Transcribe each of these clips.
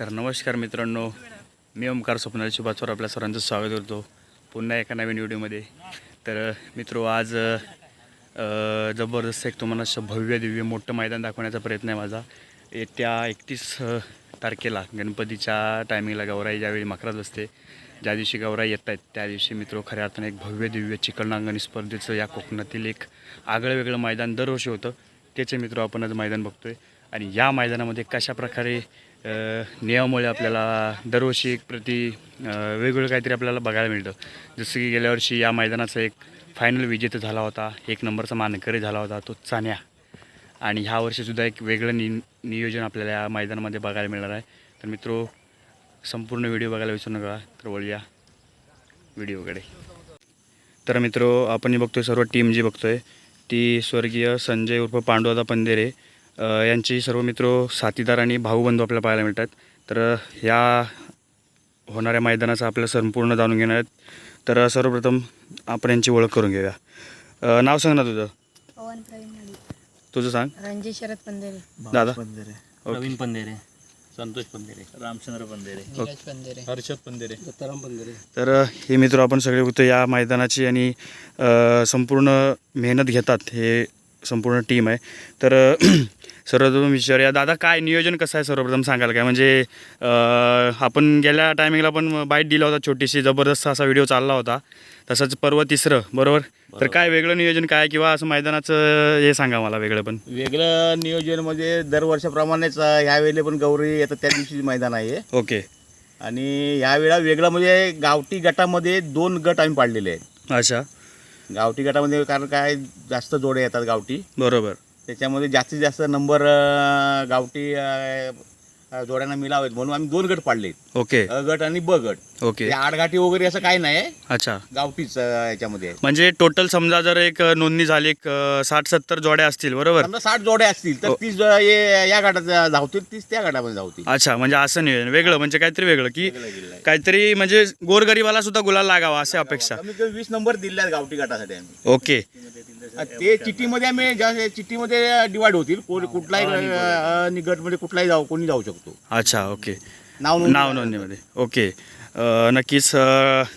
तर नमस्कार मित्रांनो मी ओमकार स्वप्नाल शुभाचवर आपल्या सर्वांचं स्वागत करतो पुन्हा एका नवीन व्हिडिओमध्ये. तर मित्रो आज जबरदस्त एक तुम्हाला असं भव्य दिव्य मोठं मैदान दाखवण्याचा प्रयत्न आहे माझा. येत्या एकतीस तारखेला गणपतीच्या टायमिंगला गौराई ज्यावेळी मकरात असते ज्या दिवशी गौराई येत आहेत त्या दिवशी मित्रो खऱ्या अर्थाने एक भव्य दिव्य चिकलनांगणी स्पर्धेचं या कोकणातील एक आगळं वेगळं मैदान दरवर्षी होतं. त्याचे मित्र आपण आज मैदान बघतोय. आणि या मैदानामध्ये कशा प्रकारे नियमामुळे आपल्याला दरवर्षी एक प्रति वेगवेगळं काहीतरी आपल्याला बघायला मिळतं. जसं की गेल्या वर्षी या मैदानाचा एक फायनल विजेता झाला होता एक नंबरचा मानकरी झाला होता तो चान्या. आणि ह्या वर्षीसुद्धा एक वेगळं नि नियोजन आपल्याला या मैदानामध्ये बघायला मिळणार आहे. तर मित्रो संपूर्ण व्हिडिओ बघायला विसरू नका तर वळूया व्हिडिओकडे. तर मित्रो आपण बघतोय सर्व टीम जी बघतोय ती स्वर्गीय संजय उर्फ पांडुदादा पंदेरे यांची सर्व मित्र साथीदार आणि भाऊबंधू आपल्याला पाहायला मिळतात. तर ह्या होणाऱ्या मैदानाचं आपल्याला संपूर्ण जाणून घेणार आहेत. तर सर्वप्रथम आपण यांची ओळख करून घेऊया. नाव सांग ना तुझं. पवन प्रवीण माडी तुझं सांग. रणजित शरद पंधेरे. दादा. पंधेरे. प्रवीण पंधेरे. संतोष पंधेरे. रामचंद्र पंधेरे. पंधेरे. हर्षद पंधेरे. दत्ताराम पंधेरे. तर हे मित्र आपण सगळे बघतो या मैदानाची आणि संपूर्ण मेहनत घेतात हे संपूर्ण टीम आहे. तर सर्वप्रथम विचारूया दादा काय नियोजन कसं आहे सर्वप्रथम सांगाल काय म्हणजे आपण गेल्या टायमिंगला पण बाईट दिला होता छोटीशी जबरदस्त असा व्हिडिओ चालला होता. तसंच पर्व तिसरं बरोबर? तर काय वेगळं नियोजन काय? किंवा असं मैदानाचं हे सांगा मला वेगळं पण. वेगळं नियोजन म्हणजे दरवर्षाप्रमाणेच ह्यावेळेला पण गौरी येतं त्या दिवशी मैदान आहे. ओके. आणि ह्यावेळा वेगळं म्हणजे गावठी गटामध्ये दोन गट आम्ही पाडलेले आहेत. अच्छा. गावठी गटामध्ये कारण काय जास्त जोडे येतात गावठी. बरोबर. त्याच्यामध्ये जास्तीत जास्त नंबर गावठी जोड्यांना मिळावेत म्हणून आम्ही दोन गट पाडले ओके. अ गट आणि ब गट. ओके. ते आडघाटी वगैरे असं काही नाही अच्छा. गावठीच अं, याच्यामध्ये. आहे. म्हणजे टोटल समजा जर एक नोंदणी झाली एक साठ सत्तर जोड्या असतील बरोबर? समजा साठ जोड्या असतील तर. तीस जो- या गटात धावतील तीस त्या गटामध्ये धावतील. अच्छा म्हणजे असं नियोजन वेगळं म्हणजे काहीतरी वेगळं की. काहीतरी म्हणजे गोरगरीबाला सुद्धा गुलाल लागावा अशी अपेक्षा. कमीत कमी वीस नंबर दिले आहेत गावठी गटासाठी आम्ही. ओके. ते चिठ्ठीमध्ये आम्ही ज्या चिठ्ठीमध्ये डिवाइड होतील. कोण कुठलाही अ, गटमध्ये कुठलाही जाऊ कोणी जाऊ शकतो अच्छा ओके. नाव नोंदणी नाव नोंदणीमध्ये. ओके. अ, नक्कीच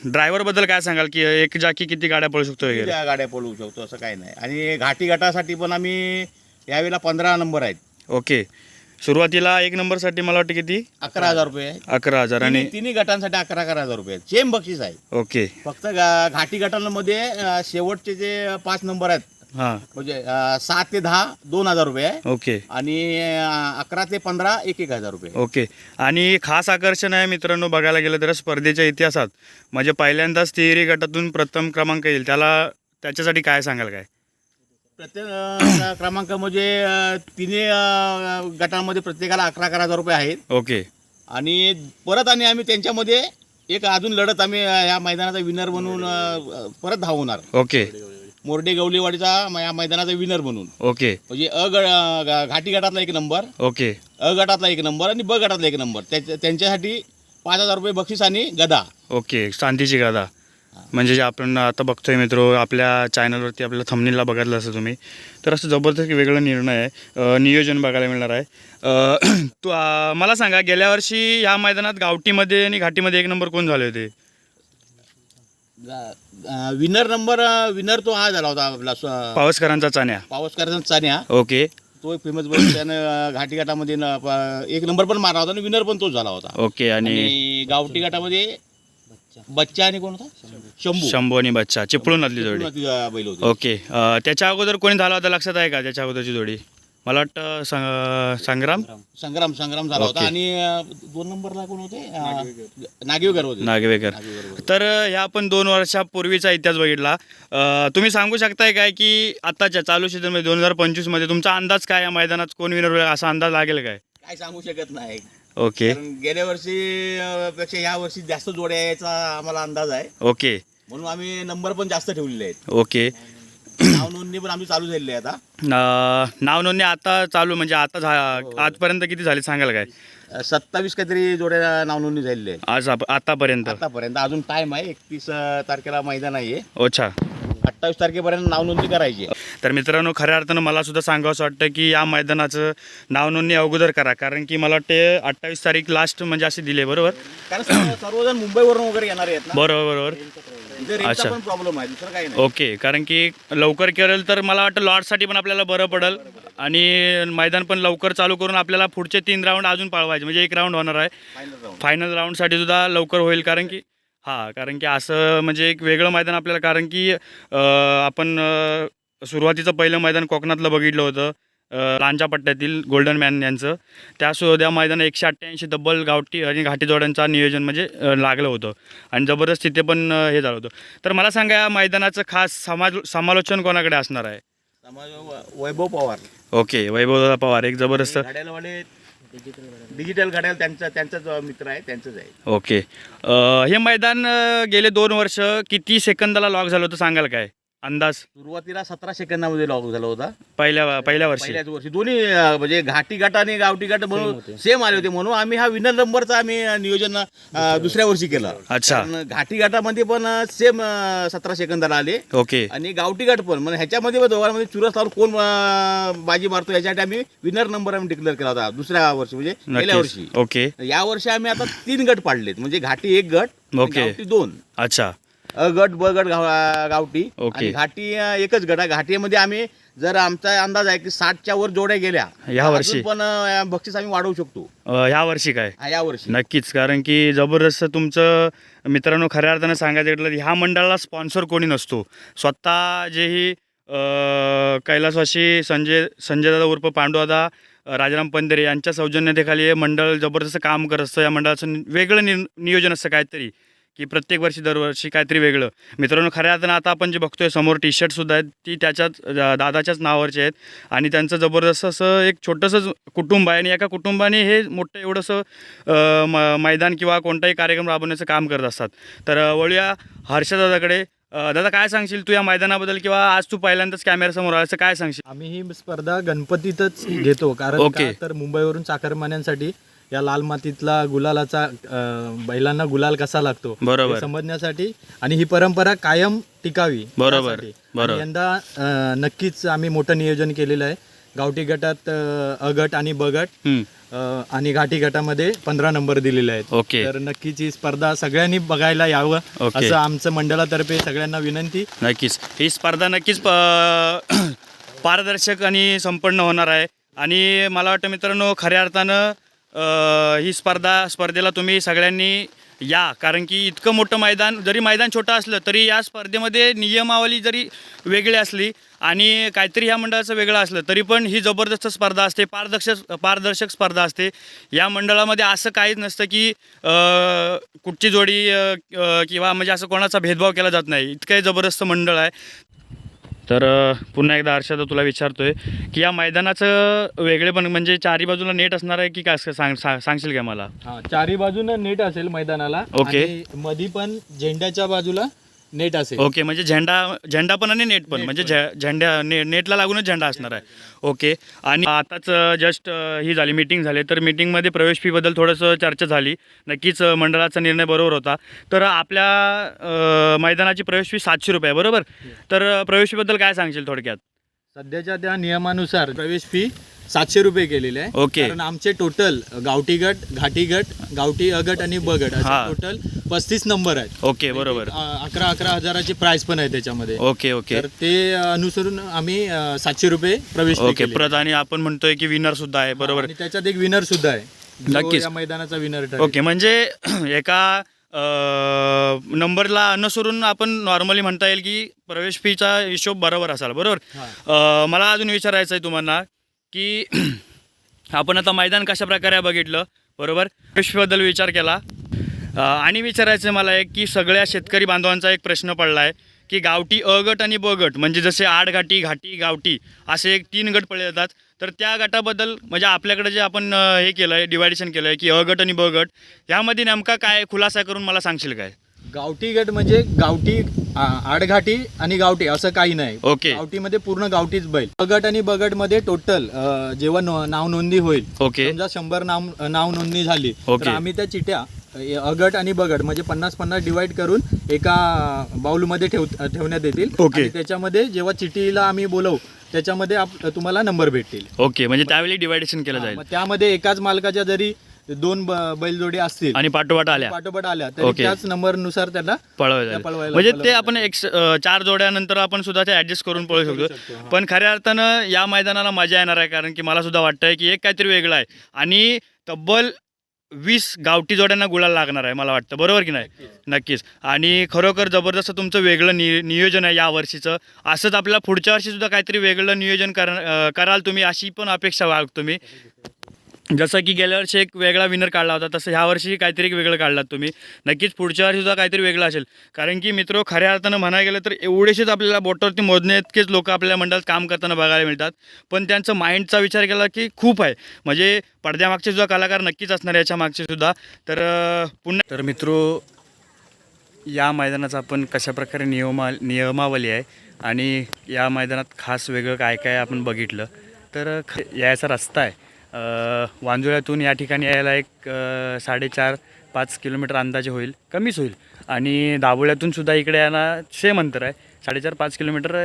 ड्रायव्हरबद्दल काय सांगाल की एक जाकी किती गाड्या पळू शकतो वगैरे? त्या गाड्या पळवू शकतो असं काही नाही. आणि घाटी गटासाठी पण आम्ही यावेळेला पंधरा नंबर आहेत. ओके. सुरुवातीला एक नंबरसाठी मला वाटतं किती? अकरा हजार रुपये आहे. अकरा हजार. आणि तिन्ही तिन्ही गटांसाठी अकरा अकरा हजार रुपये आहेत. सेम बक्षीस आहे. ओके. फक्त गा- घाटी गटांमध्ये अ, शेवटचे जे पाच नंबर आहेत हां. म्हणजे अ, सात ते दहा दोन हजार रुपये आहे. ओके. आणि अ, अकरा ते पंधरा एक एक हजार रुपये. ओके. आणि खास आकर्षण आहे मित्रांनो बघायला गेलं तर स्पर्धेच्या इतिहासात. म्हणजे पहिल्यांदाच तिहेरी गटातून प्रथम क्रमांक येईल. त्याला त्याच्यासाठी काय सांगाल काय? प्रत्येक अ, क्रमांक म्हणजे अ, तिन्ही अ, गटांमध्ये प्रत्येकाला अकरा अकरा हजार रुपये आहेत. ओके. आणि परत आणि आम्ही त्यांच्यामध्ये एक अजून लढत आम्ही अ, या मैदानाचा विनर म्हणून अ, परत धावणार. ओके. मोर्डे गवलीवाडीचा म- या मैदानाचा विनर म्हणून. ओके. म्हणजे अ ग ग- घाटी गटातला एक नंबर ओके. अ गटातला एक नंबर आणि ब गटातला एक नंबर त्याच्या- त्यांच्यासाठी पाच हजार रुपये बक्षीस आणि गदा. ओके शांतीची गादा. म्हणजे जे आपण आता बघतोय मित्र आपल्या चॅनलवरती आपल्या थंबनीला बघितलं असं तुम्ही तर असं जबरदस्त वेगळा निर्णय आहे. अ, नियोजन बघायला मिळणार आहे. अ, तू अ, मला सांगा गेल्या वर्षी या मैदानात गावठीमध्ये आणि घाटीमध्ये एक नंबर कोण झाले होते? विनर नंबर विनर तो हा झाला होता आपला स्व- पावसकरांचा चाण्या पावसकरांचा चान्या. ओके. तो एक फेमस बैल त्यानं घाटी गटामध्ये न- प- एक नंबर पण मारला होता आणि विनर पण तोच झाला होता. ओके आणि आणि गावठी गटामध्ये बच्चा आणि कोण होता? शंभू. शंभू आणि बच्चा चिपळून जोडी. ती, अं, बैल होती. ओके अ, त्याच्या अगोदर कोणी झाला होता? लक्षात आहे का त्याच्या अगोदरची जोडी? मला वाटतं संग- संग्राम? संग्राम संग्राम झाला होता. आणि अं, दोन नंबरला कोण होते? अं, नागवेकर होते. नागवेकर नागवेकर. होते. तर ह्या आपण दोन वर्षापूर्वीचा इतिहास बघितला. अ, तुम्ही सांगू शकताय काय की आताच्या चालू सीझनमध्ये दोन हजार पंचवीसमध्ये तुमचा अंदाज काय या मैदानात कोण विनर होईल? असा अंदाज लागेल काय? काय सांगू शकत नाही. ओके. कारण गेल्या वर्षी अं, पेक्षा या वर्षी जास्त जोड्या यायचा आम्हाला अंदाज आहे. ओके. म्हणून आम्ही नंबर पण जास्त ठेवलेले आहेत. ओके. नाव नोंदणी पण आम्ही चालू झालेली आहे आता. नाव नोंदणी आता चालू म्हणजे आता झा आजपर्यंत किती झाली सांगाल काय? सत्तावीस काहीतरी जोड्या नाव नोंदणी झालेली आहे आज आप- आतापर्यंत. आतापर्यंत. अजून टाइम आहे. एकतीस तारखेला मैदान आहे. अच्छा. अठ्ठावीस तारखेपर्यंत नाव नोंदणी करायची. आहे. तर मित्रांनो खऱ्या अर्थानं मला सुद्धा सांगावंसं वाटतं की या मैदानाचं नावनोंदणी अगोदर करा. कारण की मला वाटते अठ्ठावीस तारीख लास्ट म्हणजे असे दिले बरोबर? कारण सर्व- सर्वजण मुंबईवरून वगैरे येणार आहेत ना? बरोबर बरोबर. अच्छा. पण प्रॉब्लेम आहे दुसरं काही नाही. ओके कारण की लवकर करेल तर मला वाटतं लॉटसाठी पण आपल्याला बरं पडेल. आणि मैदान पण लवकर चालू करून आपल्याला पुढचे तीन राऊंड अजून पाळवायचे म्हणजे एक राऊंड होणार आहे. फायनल राऊंड फायनल राऊंडसाठी सुद्धा लवकर होईल कारण की हां कारण की असं म्हणजे एक वेगळं मैदान आपल्याला कारण की आपण सुरुवातीचं पहिलं मैदान कोकणातलं बघितलं होतं. लांजा पट्ट्यातील गोल्डन मॅन यांचं. त्या सु त्या मैदान एकशे अठ्ठ्याऐंशी डब्बल गावठी आणि घाटी जोड्यांचा नियोजन म्हणजे लागलं होतं. आणि जबरदस्त तिथे पण हे झालं होतं. तर मला सांगा या मैदानाचं खास समाज समालोचन कोणाकडे असणार आहे? समाज वैभव पवार. ओके वैभवदादा पवार एक जबरदस्त डिजिटल घड्याल त्यांचा त्यांचाच मित्र आहे त्यांचंच आहे. ओके. हे मैदान गेले दोन वर्ष किती सेकंदाला लॉक झालं होतं सांगाल काय? अंदाज. सुरुवातीला सतरा सेकंदामध्ये लॉक झाला होता. पहिल्या पहिल्या वर्षी. पहिल्याच वर्षी. दोन्ही अं, म्हणजे घाटी घाट आणि गावठी घाट म्हणून सेम आले होते म्हणून आम्ही हा विनर नंबरचा आम्ही अं, नियोजन अं, दुसऱ्या वर्षी. केलं. अच्छा. कारण घाटी घाटामध्ये पण सेम सतरा सेकंदाला आले. ओके. आणि गावठी घाट पण. म्हणजे ह्याच्यामध्ये पण दोघांमध्ये चुरस लावून कोण अं, बाजी मारतो याच्यासाठी आम्ही विनर नंबर आम्ही डिक्लेअर केला होता दुसऱ्या वर्षी. म्हणजे गेल्या नक्कीच वर्षी. ओके. या वर्षी आम्ही आता तीन गट पाडलेत. म्हणजे घाटी एक गट आणि ओके. गावठी दोन. अच्छा. अ गट ब गट गाव- गावठी. ओके. आणि घाटी अ, एकच गट आहे. घाटीमध्ये आम्ही जर आमचा अंदाज आहे की साठच्या वर जोड्या गेल्या या तर वर्षी? अजून पण अ, बक्षीस आम्ही वाढवू शकतो. अं, ह्या वर्षी काय? हा, या वर्षी. नक्कीच. कारण की जबरदस्त तुमचं मित्रांनो खऱ्या अर्थानं सांगायचं म्हटलं तर ह्या मंडळाला स्पॉन्सर कोणी नसतो. स्वतः जेही अं, कैलासवासी संजय संजयदादा उर्फ पांडुदादा अं, राजाराम पंधरे यांच्या सौजन्यतेखाली हे मंडळ जबरदस्त काम करत असतं. या मंडळाचं नि- वेगळं नि नियोजन असतं काहीतरी. की प्रत्येक वर्षी दरवर्षी काहीतरी वेगळं. मित्रांनो खऱ्या अर्थानं आता आपण जे बघतोय समोर टी शर्टसुद्धा आहेत ती त्याच्याच दादाच्याच नावावरचे आहेत. आणि त्यांचं जबरदस्त असं एक छोटंसं कुटुंब आहे आणि एका कुटुंबाने हे मोठं एवढंसं म मैदान किंवा कोणताही कार्यक्रम राबवण्याचं काम करत असतात. तर वळूया हर्षदादाकडे दादा काय सांगशील तू या मैदानाबद्दल किंवा आज तू पहिल्यांदाच कॅमेऱ्यासमोर तर काय सांगशील? आम्ही ही स्पर्धा गणपतीतच घेतो कारण ओके. तर मुंबईवरून चाकरमान्यांसाठी या लाल मातीतला गुलालाचा अं, बैलांना गुलाल कसा लागतो बरोबर. समजण्यासाठी आणि ही परंपरा कायम टिकावी बरोबर, यासाठी. बरोबर. आणि यंदा अं, नक्कीच आम्ही मोठं नियोजन केलेलं आहे गावठी गटात अं, अ गट आणि ब गट अं, आणि घाटी गटामध्ये पंधरा नंबर दिलेले आहेत ओके तर नक्कीच ही स्पर्धा सगळ्यांनी बघायला यावं ओके. असं आमचं मंडळातर्फे सगळ्यांना विनंती नक्कीच ही स्पर्धा नक्कीच प- पारदर्शक आणि संपन्न होणार आहे आणि मला वाटतं मित्रांनो खऱ्या अर्थानं ही स्पर्धा स्पर्धेला तुम्ही सगळ्यांनी या. कारण की इतकं मोठं मैदान जरी मैदान छोटं असलं तरी या स्पर्धेमध्ये नियमावली जरी वेगळी असली आणि काहीतरी ह्या मंडळाचं वेगळं असलं तरी पण ही जबरदस्त स्पर्धा असते पारदर्शक पारदर्शक स्पर्धा असते. या मंडळामध्ये असं काहीच नसतं की कुठची जोडी किंवा म्हणजे असं कोणाचा भेदभाव केला जात नाही. इतकं जबरदस्त मंडळ आहे. तर पुन्हा एकदा हर्षदा तुला विचारतोय की या मैदानाचं वेगळे पण म्हणजे चारी बाजूला नेट असणार आहे की काय असं सांग सांग- सांगशील काय मला हा चारी बाजूनं नेट असेल मैदानाला ओके. आणि मधी पण झेंड्याच्या बाजूला नेट असेल. ओके म्हणजे झेंडा झेंडा पण आणि नेट पण म्हणजे झे- झेंड्या ने नेटला लागूनच झेंडा असणार आहे. ओके आणि आताच जस्ट ही झाली मीटिंग झाली तर मीटिंगमध्ये प्रवेश फीबद्दल थोडंसं चर्चा झाली. नक्कीच अ, मंडळाचा निर्णय बरोबर होता. तर आपल्या अ, मैदानाची प्रवेश फी सातशे रुपये आहे बरोबर? तर अ, प्रवेश फीबद्दल काय सांगशील थोडक्यात? सध्याच्या त्या नियमानुसार प्रवेश फी सातशे रुपये केलेली आहे. ओके. कारण आमचे टोटल गावठी गट घाटी गट गावठी अ गट आणि ब गट हा. असे टोटल पस्तीस नंबर आहेत. ओके बरोबर. अ- अकरा अकरा हजाराची प्राइस पण आहे त्याच्यामध्ये. Okay okay. तर ते अनुसरून आम्ही अ, सातशे रुपये प्रवेश ओके केली. परत आणि आपण म्हणतोय की विनर सुद्धा आहे बरोबर. आणि त्याच्यात एक विनर सुद्धा आहे. जो नक्कीच. या मैदानाचा विनर ओके म्हणजे एका अं, नंबरला अनुसरून आपण नॉर्मली म्हणता येईल की प्रवेश फीचा हिशोब बरोबर असाल बरोबर? अं, मला अजून विचारायचं आहे तुम्हाला की आपण आता मैदान कशा प्रकारे बघितलं बरोबर? कृषीबद्दल विचार केला. आणि विचारायचं मला एक की सगळ्या शेतकरी बांधवांचा एक प्रश्न पडला आहे की गावठी अ गट आणि ब गट म्हणजे जसे आठ घाटी घाटी गावठी असे एक तीन गट पडले जातात. तर त्या गटाबद्दल म्हणजे आपल्याकडे जे आपण हे केलं आहे डिवायडेशन केलं आहे की अ गट आणि ब गट यामध्ये नेमका काय खुलासा करून मला सांगशील काय? गावठी गट म्हणजे गावठी आ- आडघाटी आणि गावठी असं काही नाही. ओके. गावठीमध्ये पूर्ण गावठीच बैल. बगट आणि बगटमध्ये टोटल जेव्हा नो- नाव नोंदणी होईल ओके. समजा शंभर नाव नाव नोंदणी झाली ओके. आम्ही त्या चिट्या ए- अगट आणि बगड म्हणजे पन्नास पन्नास डिवाइड करून एका बाउलमध्ये ठेव ठेवण्यात येतील. ओके. आणि त्याच्यामध्ये जेव्हा चिठ्ठीला आम्ही बोलवू त्याच्यामध्ये आप तुम्हाला नंबर भेटतील. ओके. म्हणजे त्यावेळी डिवायडेशन केलं जाईल. मग त्यामध्ये एकाच मालकाच्या जरी दोन ब- बैलजोडी असतील. आणि पाठोपाठ आल्या. पाठोपाठ आल्या. तरी. त्याच नंबरनुसार त्याला पळवायला. पळवायला- म्हणजे ते आपण एक चार जोड्यानंतर आपण सुद्धा ते ऍडजस्ट करून पळू शकतो. पण खऱ्या अर्थानं या मैदानाला मजा येणार आहे कारण की मला सुद्धा वाटतंय की एक काहीतरी वेगळं आहे. आणि तब्बल वीस गावठी जोड्यांना गुलाल लागणार आहे मला वाटतं. बरोबर की नाही? नक्कीच. आणि खरोखर जबरदस्त तुमचं वेगळं नि नियोजन आहे या वर्षीचं. असंच आपल्याला पुढच्या वर्षी सुद्धा काहीतरी वेगळं नियोजन कर कराल तुम्ही अशी पण अपेक्षा बाळगतो मी. जसं की गेल्या वर्षी एक वेगळा विनर काढला होता तसं ह्या वर्षी काहीतरी एक वेगळं काढलात तुम्ही. नक्कीच पुढच्या वर्षीसुद्धा काहीतरी वेगळं असेल. कारण की मित्र खऱ्या अर्थानं म्हणायला गेलं तर एवढेसेच आपल्याला बोटावरती मोजणे इतकेच लोक आपल्या मंडळात काम करताना बघायला मिळतात. पण त्यांचं माइंडचा विचार केला की खूप आहे. म्हणजे पडद्यामागचे सुद्धा कलाकार नक्कीच असणार याच्या मागचे सुद्धा. तर पुन्हा तर मित्रो या मैदानाचा आपण कशाप्रकारे नियमा नियमावली आहे आणि या मैदानात खास वेगळं काय काय आपण बघितलं. तर ख यायचा रस्ता आहे. वांजुळ्यातून या ठिकाणी यायला एक साडेचार पाच किलोमीटर अंदाजे होईल कमीच होईल. आणि दाबोळ्यातून सुद्धा इकडे यायला सेम अंतर आहे. साडेचार पाच किलोमीटर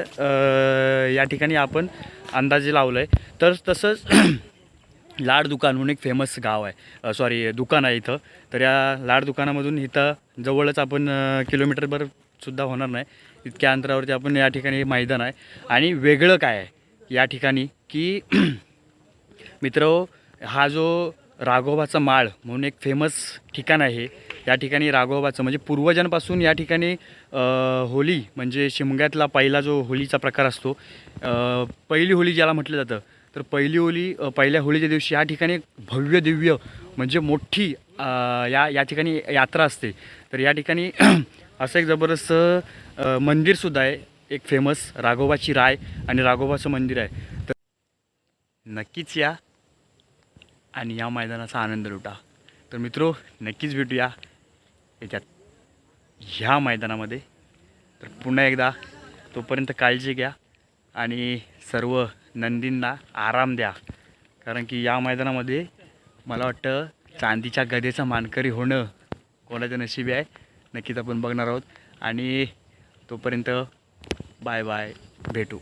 या ठिकाणी आपण अंदाजे लावलं आहे तर तसंच लाड दुकान म्हणून एक फेमस गाव आहे. सॉरी दुकान आहे इथं. तर या लाड दुकानामधून इथं जवळच आपण किलोमीटरभर सुद्धा होणार नाही. इतक्या अंतरावरती आपण या ठिकाणी मैदान आहे. आणि वेगळं काय आहे? या ठिकाणी की मित्र हा जो राघोबाचा माळ म्हणून एक फेमस ठिकाण आहे या ठिकाणी राघोबाचं म्हणजे पूर्वजांपासून या ठिकाणी होली म्हणजे शिमग्यातला पहिला जो होलीचा प्रकार असतो पहिली होली ज्याला म्हटलं जातं तर पहिली होली पहिल्या होळीच्या दिवशी या ठिकाणी भव्य दिव्य म्हणजे मोठी या या ठिकाणी यात्रा असते. तर या ठिकाणी असं एक जबरदस्त मंदिरसुद्धा आहे एक फेमस राघोबाची राय आणि राघोबाचं मंदिर आहे. तर नक्कीच या. आणि या मैदानाचा आनंद लुटा. तर मित्रो नक्कीच भेटूया याच्यात ह्या मैदानामध्ये. तर पुन्हा एकदा तोपर्यंत काळजी घ्या आणि सर्व नंदींना आराम द्या. कारण की या मैदानामध्ये मला वाटतं चांदीच्या गदेचा मानकरी होणं कोणाचं नशिबी आहे नक्कीच आपण बघणार आहोत. आणि तोपर्यंत बाय बाय भेटू.